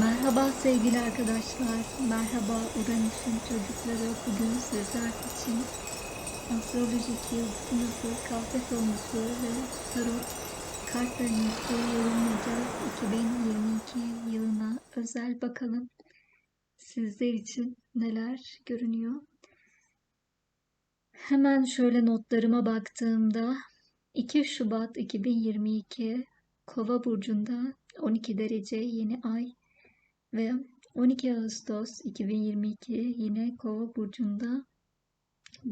Merhaba sevgili arkadaşlar. Merhaba Uranüs'ün çocukları. Bugün sizler için astrolojik yıldızınızı, kahve tonunuzu ve tarot kartlarınızı yorumlayacağız. 2022 yılına özel bakalım sizler için neler görünüyor. Hemen şöyle notlarıma baktığımda 2 Şubat 2022 Kova burcunda 12 derece yeni ay ve 12 Ağustos 2022 yine Kova burcunda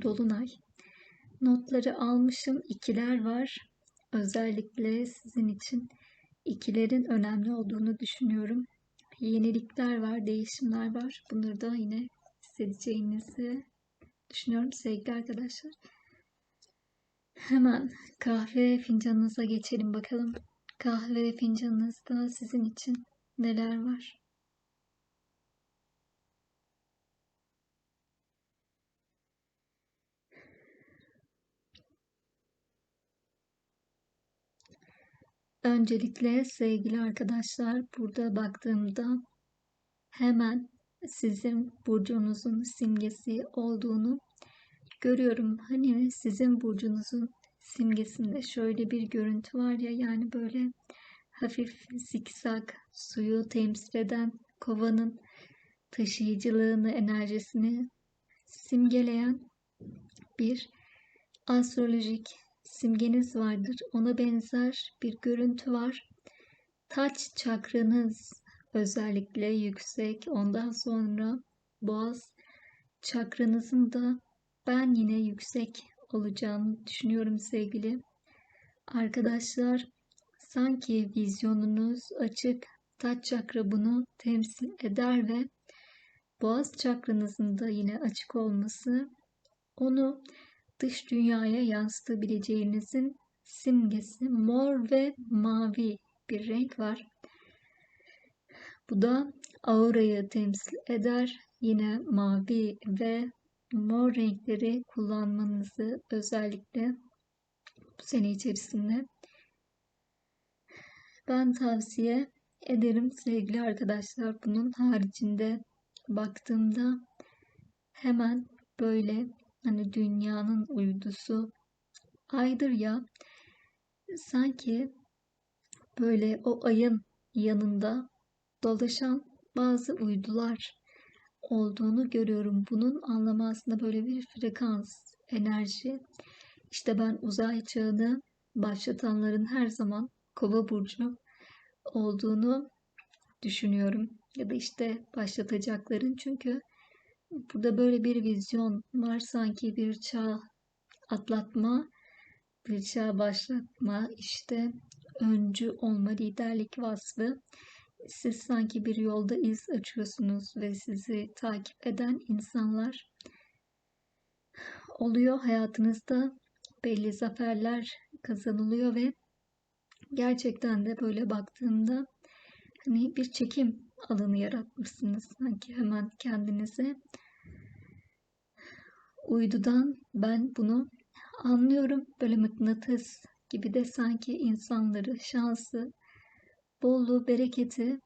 dolunay. Notları almışım. İkiler var. Özellikle sizin için ikilerin önemli olduğunu düşünüyorum. Yenilikler var, değişimler var. Bunları da yine hissedeceğinizi düşünüyorum sevgili arkadaşlar. Hemen kahve fincanınıza geçelim bakalım. Kahve fincanınızda sizin için neler var? Öncelikle sevgili arkadaşlar burada baktığımda hemen sizin burcunuzun simgesi olduğunu görüyorum. Hani sizin burcunuzun simgesinde şöyle bir görüntü var ya yani böyle hafif zikzak suyu temsil eden kovanın taşıyıcılığını, enerjisini simgeleyen bir astrolojik simgeniz vardır. Ona benzer bir görüntü var. Taç çakranız özellikle yüksek. Ondan sonra boğaz çakranızın da ben yine yüksek olacağını düşünüyorum sevgili arkadaşlar. Sanki vizyonunuz açık, taç çakra bunu temsil eder ve boğaz çakranızın da yine açık olması onu dış dünyaya yansıtabileceğinizin simgesi mor ve mavi bir renk var. Bu da aurayı temsil eder. Yine mavi ve mor renkleri kullanmanızı özellikle bu sene içerisinde ben tavsiye ederim sevgili arkadaşlar. Bunun haricinde baktığımda hemen böyle hani dünyanın uydusu aydır ya sanki böyle o ayın yanında dolaşan bazı uydular olduğunu görüyorum. Bunun anlamı aslında böyle bir frekans, enerji. İşte ben uzay çağını başlatanların her zaman kova burcu olduğunu düşünüyorum. Ya da işte başlatacakların çünkü burada böyle bir vizyon var sanki bir çağ atlatma, bir çağ başlatma, işte öncü olma, liderlik vasfı. Siz sanki bir yolda iz açıyorsunuz ve sizi takip eden insanlar oluyor. Hayatınızda belli zaferler kazanılıyor ve gerçekten de böyle baktığımda hani bir çekim alanı yaratmışsınız sanki hemen kendinize. Uydudan ben bunu anlıyorum. Böyle mıknatıs gibi de sanki insanları, şansı, bolluğu, bereketi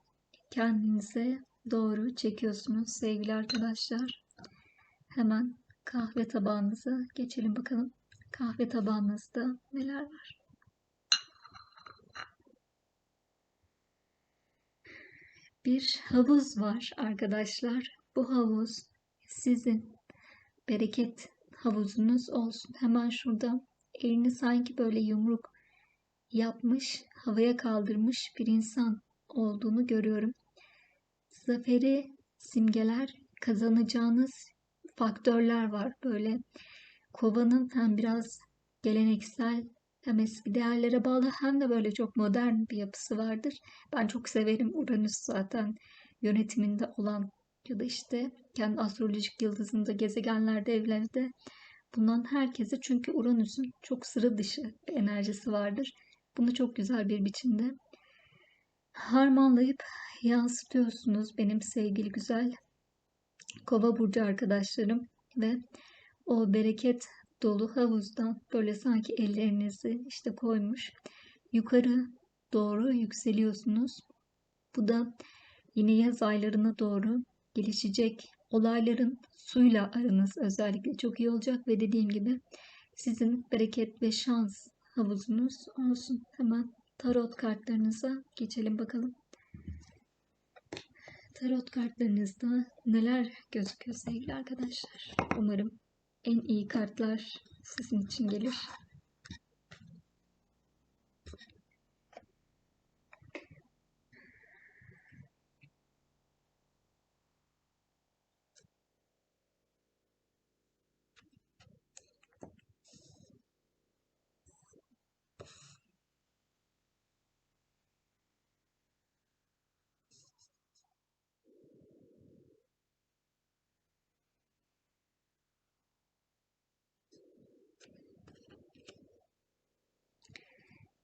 kendinize doğru çekiyorsunuz sevgili arkadaşlar. Hemen kahve tabağınıza geçelim bakalım. Kahve tabağınızda neler var? Bir havuz var arkadaşlar. Bu havuz sizin bereket havuzunuz olsun. Hemen şurada elini sanki böyle yumruk yapmış, havaya kaldırmış bir insan olduğunu görüyorum. Zaferi simgeler, kazanacağınız faktörler var. Böyle kovanın hem biraz geleneksel hem eski değerlere bağlı hem de böyle çok modern bir yapısı vardır. Ben çok severim Uranüs zaten yönetiminde olan ya da işte kendi astrolojik yıldızında gezegenlerde evlerde bulunan herkese çünkü Uranüs'ün çok sıra dışı bir enerjisi vardır. Bunu çok güzel bir biçimde harmanlayıp yansıtıyorsunuz benim sevgili güzel kova burcu arkadaşlarım ve o bereket dolu havuzdan böyle sanki ellerinizi işte koymuş yukarı doğru yükseliyorsunuz. Bu da yine yaz aylarına doğru gelişecek olayların suyla aranız özellikle çok iyi olacak ve dediğim gibi sizin bereket ve şans havuzunuz olsun. Hemen tarot kartlarınıza geçelim bakalım. Tarot kartlarınızda neler gözüküyor sevgili arkadaşlar? Umarım en iyi kartlar sizin için gelir.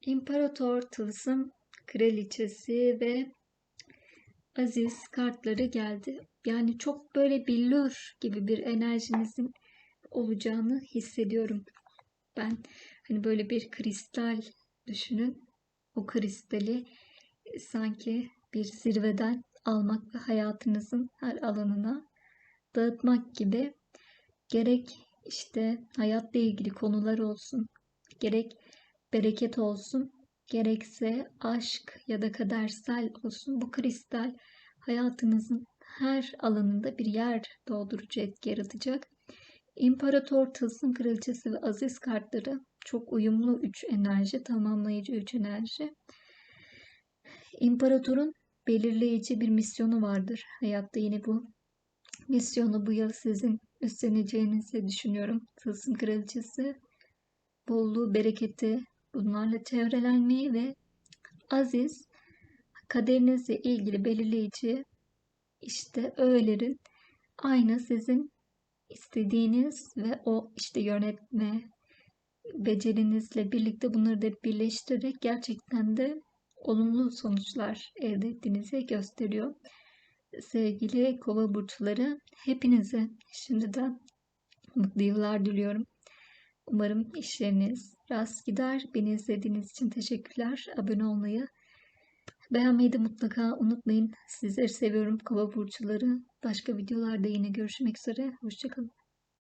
İmparator Tılsım Kraliçesi ve Aziz kartları geldi. Yani çok böyle billur gibi bir enerjinizin olacağını hissediyorum. Ben hani böyle bir kristal düşünün. O kristali sanki bir zirveden almak ve hayatınızın her alanına dağıtmak gibi gerek işte hayatla ilgili konular olsun, gerek bereket olsun, gerekse aşk ya da kadersel olsun bu kristal hayatınızın her alanında bir yer doldurucu etki yaratacak. İmparator, Tılsım Kraliçesi ve Aziz kartları çok uyumlu üç enerji, tamamlayıcı üç enerji. İmparatorun belirleyici bir misyonu vardır hayatta yine bu misyonu bu yıl sizin üstleneceğinizi düşünüyorum. Tılsım Kraliçesi bolluğu, bereketi, bunlarla çevrelenmeyi ve aziz kaderinizle ilgili belirleyici işte öğelerin aynı sizin istediğiniz ve o işte yönetme becerinizle birlikte bunları da birleştirerek gerçekten de olumlu sonuçlar elde ettiğinizi gösteriyor. Sevgili kova burçları hepinize şimdiden mutlu yıllar diliyorum. Umarım işleriniz rast gider. Beni izlediğiniz için teşekkürler. Abone olmayı, beğenmeyi de mutlaka unutmayın. Sizleri seviyorum kova burçları. Başka videolarda yine görüşmek üzere. Hoşçakalın.